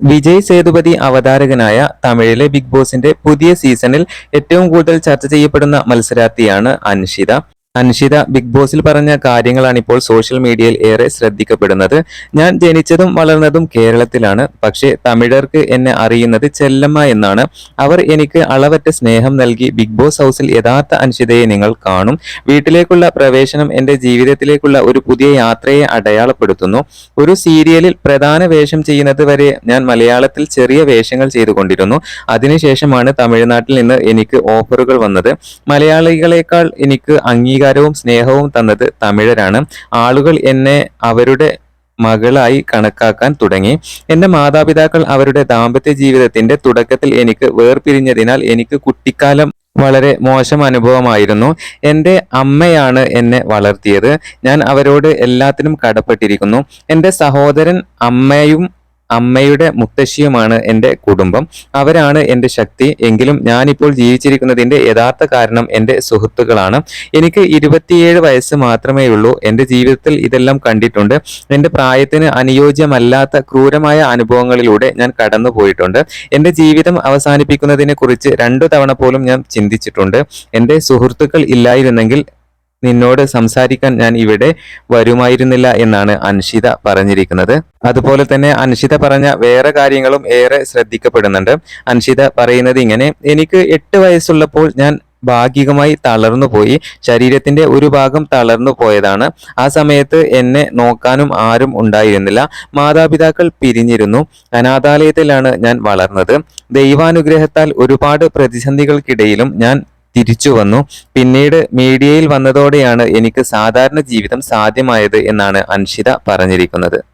വിജയ് സേതുപതി അവതാരകനായ തമിഴിലെ ബിഗ് ബോസിന്റെ പുതിയ സീസണിൽ ഏറ്റവും കൂടുതൽ ചർച്ച ചെയ്യപ്പെടുന്ന മത്സരാർത്ഥിയാണ് അൻഷിത. അൻഷിത ബിഗ് ബോസിൽ പറഞ്ഞ കാര്യങ്ങളാണ് ഇപ്പോൾ സോഷ്യൽ മീഡിയയിൽ ഏറെ ശ്രദ്ധിക്കപ്പെടുന്നത്. ഞാൻ ജനിച്ചതും വളർന്നതും കേരളത്തിലാണ്. പക്ഷേ തമിഴർക്ക് എന്നെ അറിയുന്നത് ചെല്ലമ്മ എന്നാണ്. അവർ എനിക്ക് അളവറ്റ സ്നേഹം നൽകി ബിഗ് ബോസ് ഹൗസിൽ യഥാർത്ഥ അൻഷിതയെ നിങ്ങൾ കാണും. വീട്ടിലേക്കുള്ള പ്രവേശനം എന്റെ ജീവിതത്തിലേക്കുള്ള ഒരു പുതിയ യാത്രയെ അടയാളപ്പെടുത്തുന്നു. ഒരു സീരിയലിൽ പ്രധാന വേഷം ചെയ്യുന്നത് വരെ ഞാൻ മലയാളത്തിൽ ചെറിയ വേഷങ്ങൾ ചെയ്തുകൊണ്ടിരുന്നു. അതിനുശേഷമാണ് തമിഴ്നാട്ടിൽ നിന്ന് എനിക്ക് ഓഫറുകൾ വന്നത്. മലയാളികളെക്കാൾ എനിക്ക് അംഗീകാരവും സ്നേഹവും തന്നത് തമിഴരാണ്. ആളുകൾ എന്നെ അവരുടെ മകളായി കണക്കാക്കാൻ തുടങ്ങി. എന്റെ മാതാപിതാക്കൾ അവരുടെ ദാമ്പത്യ ജീവിതത്തിന്റെ തുടക്കത്തിൽ എനിക്ക് വേർപിരിഞ്ഞതിനാൽ എനിക്ക് കുട്ടിക്കാലം വളരെ മോശം അനുഭവമായിരുന്നു. എന്റെ അമ്മയാണ് എന്നെ വളർത്തിയത്. ഞാൻ അവരോട് എല്ലാത്തിനും കടപ്പെട്ടിരിക്കുന്നു. എന്റെ സഹോദരൻ അമ്മയും അമ്മയുടെ മുത്തശ്ശിയുമാണ് എന്റെ കുടുംബം. അവരാണ് എന്റെ ശക്തി. എങ്കിലും ഞാനിപ്പോൾ ജീവിച്ചിരിക്കുന്നതിന്റെ യഥാർത്ഥ കാരണം എന്റെ സുഹൃത്തുക്കളാണ്. എനിക്ക് ഇരുപത്തിയേഴ് വയസ്സ് മാത്രമേ ഉള്ളൂ. എന്റെ ജീവിതത്തിൽ ഇതെല്ലാം കണ്ടിട്ടുണ്ട്. എന്റെ പ്രായത്തിന് അനുയോജ്യമല്ലാത്ത ക്രൂരമായ അനുഭവങ്ങളിലൂടെ ഞാൻ കടന്നു പോയിട്ടുണ്ട് എന്റെ ജീവിതം അവസാനിപ്പിക്കുന്നതിനെ കുറിച്ച് രണ്ടു തവണ പോലും ഞാൻ ചിന്തിച്ചിട്ടുണ്ട്. എന്റെ സുഹൃത്തുക്കൾ ഇല്ലായിരുന്നെങ്കിൽ നിന്നോട് സംസാരിക്കാൻ ഞാൻ ഇവിടെ വരുമായിരുന്നില്ല എന്നാണ് അൻഷിത പറഞ്ഞിരിക്കുന്നത്. അതുപോലെ തന്നെ അൻഷിത പറഞ്ഞ വേറെ കാര്യങ്ങളും ഏറെ ശ്രദ്ധിക്കപ്പെടുന്നുണ്ട്. അൻഷിത പറയുന്നത് ഇങ്ങനെ എനിക്ക് എട്ട് വയസ്സുള്ളപ്പോൾ ഞാൻ ഭാഗികമായി തളർന്നു പോയി. ശരീരത്തിന്റെ ഒരു ഭാഗം തളർന്നു പോയതാണ്. ആ സമയത്ത് എന്നെ നോക്കാനും ആരും ഉണ്ടായിരുന്നില്ല. മാതാപിതാക്കൾ പിരിഞ്ഞിരുന്നു. അനാഥാലയത്തിലാണ് ഞാൻ വളർന്നത്. ദൈവാനുഗ്രഹത്താൽ ഒരുപാട് പ്രതിസന്ധികൾക്കിടയിലും ഞാൻ തിരിച്ചു വന്നു. പിന്നീട് മീഡിയയിൽ വന്നതോടെയാണ് എനിക്ക് സാധാരണ ജീവിതം സാധ്യമായത് എന്നാണ് അൻഷിത പറഞ്ഞിരിക്കുന്നത്.